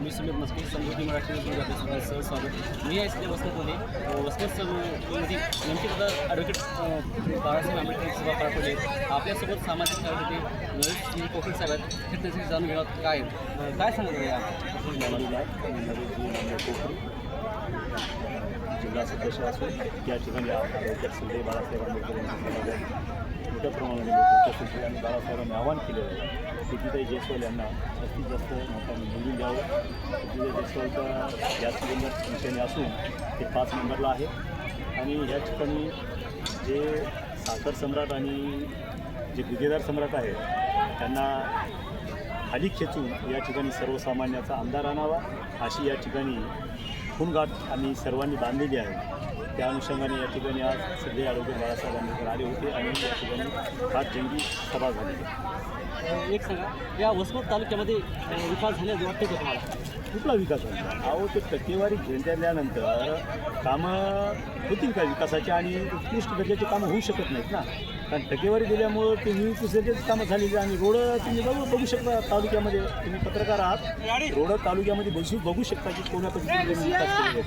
मी सुमित मस्के समृद्धी मराठी न्यूजमध्ये आपलं सगळं स्वागत. मी आहे सध्या वसमतमध्ये वसमतमध्ये नेमके सुद्धा ॲडव्होकेट बाळासाहेब आंबेडकर सभा पार पडले. आपल्यासोबत सामाजिक कार्यकर्ते कोकण साहेब जाणून घेणार काय काय सांगत या जिल्हा सदस्य असून या ठिकाणी आरोग्यात संजय बाळासाहेब आंबेडकर मोठ्या प्रमाणामध्ये आणि बाळासाहेबांनी आवाहन केलं आहे की जयस्वाल यांना जास्तीत जास्त मतांनी निवडून द्यावं. तिथे जयस्वालचा गॅस सिलेंडर संख्येने असून ते पाच नंबरला आहे आणि या ठिकाणी जे साखर सम्राट आणि जे गुन्हेगार सम्राट आहे त्यांना खाली खेचून या ठिकाणी सर्वसामान्याचा आमदार आणावा अशी या ठिकाणी खूनगाठ आम्ही सर्वांनी बांधलेली आहे. त्या अनुषंगाने या ठिकाणी आज सध्या आरोग्य बाळासाहेब आंबेडकर आले होते आणि या ठिकाणी फार जंगी सभा. अं, एक सांगा या वसमत तालुक्यामध्ये विकास झाल्याचं वाटतं का तुम्हाला? कुठला विकास झाला? अहो ते टक्केवारी घेतल्यानंतर कामं होतील का विकासाची आणि उत्कृष्ट दर्जाची कामं होऊ शकत नाहीत ना? कारण टक्केवारी दिल्यामुळं ते नियुक्ती दर्जाची कामं झालेली आणि रोड तुम्ही बघू बघू शकता तालुक्यामध्ये. तुम्ही पत्रकार आहात. रोड तालुक्यामध्ये बसू बघू शकता की कोण्या पद्धतीने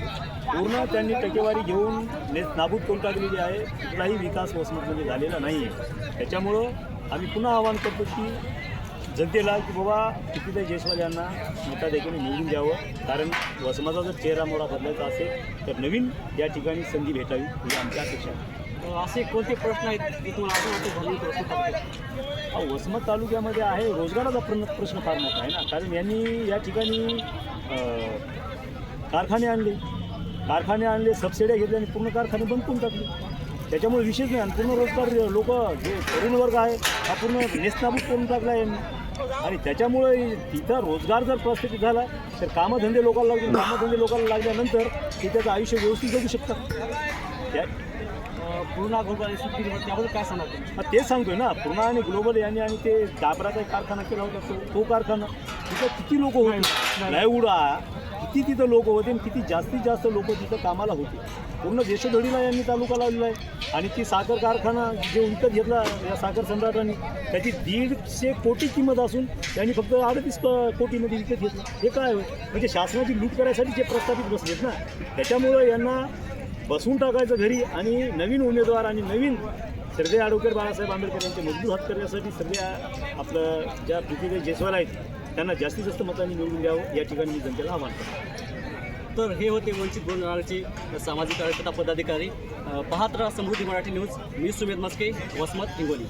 पूर्ण त्यांनी टक्केवारी घेऊन ने नाबूद करून टाकलेली आहे कुठलाही विकास वसमतमध्ये झालेला नाही आहे त्याच्यामुळं आम्ही पुन्हा आवाहन करतो की जनतेला की बाबा कितीदा जयस्वाल यांना मोठ्या देखील निवडून द्यावं. कारण वसमाचा जर चेहरा मोडा बदलायचा असेल तर नवीन या ठिकाणी संधी भेटावी ही आमची अपेक्षा आहे. असे कोणते प्रश्न आहेत की तुम्हाला असं वाटतं झाले वसमत तालुक्यामध्ये आहे रोजगाराचा प्रश्न प्रश्न फार मोठा आहे ना. कारण यांनी या ठिकाणी कारखाने आणले. कारखाने आणले सबसिड्या घेतल्या आणि पूर्ण कारखाने बंद करून टाकले. त्याच्यामुळे विशेष नाही आणि पूर्ण रोजगार लोक जे तरुण वर्ग आहे हा पूर्ण नेस्तनाबूत करून टाकला यांनी. आणि त्याच्यामुळे तिथं रोजगार जर प्रस्थापित झाला तर कामधंदे लोकांना लागले. कामधंदे लोकांना लागल्यानंतर ते त्याचं आयुष्य व्यवस्थित जगू शकतात त्या पूर्णा ग्लोबल त्याबद्दल काय हा तेच सांगतोय ना. पूर्णा आणि ग्लोबल यांनी आणि ते डाबराचा एक कारखाना केला होता तो कारखाना. तिथं किती लोक होते? प्लायवूड किती तिथं लोक होते आणि किती जास्तीत जास्त लोक तिथं कामाला होते. पूर्ण देशोधडीला यांनी तालुका लावलेला आहे. आणि ती साखर कारखाना जे विकत घेतला या साखर सम्राटांनी त्याची दीडशे कोटी किंमत असून त्यांनी फक्त अडतीस कोटीमध्ये विकत घेतलं. हे काय होय? म्हणजे शासनाची लूट करायसाठी जे प्रस्थापित बसलेत ना त्याच्यामुळं यांना बसवून टाकायचं घरी आणि नवीन उमेदवार आणि नवीन सर्वे आडोकर बाळासाहेब आंबेडकर यांचे मजबूत हात करण्यासाठी सध्या आपलं ज्या पृथ्वीदेव जयस्वाल आहेत त्यांना जास्तीत जास्त मतांनी निवडून द्यावं या ठिकाणी मी जनतेला आव्हान करतो. तर हे होते वंचित बहुजनाचे सामाजिक कार्यकर्ता पदाधिकारी. पाहत राहा समृद्धी मराठी न्यूज. मी सुमेध मस्के वसमत हिंगोली.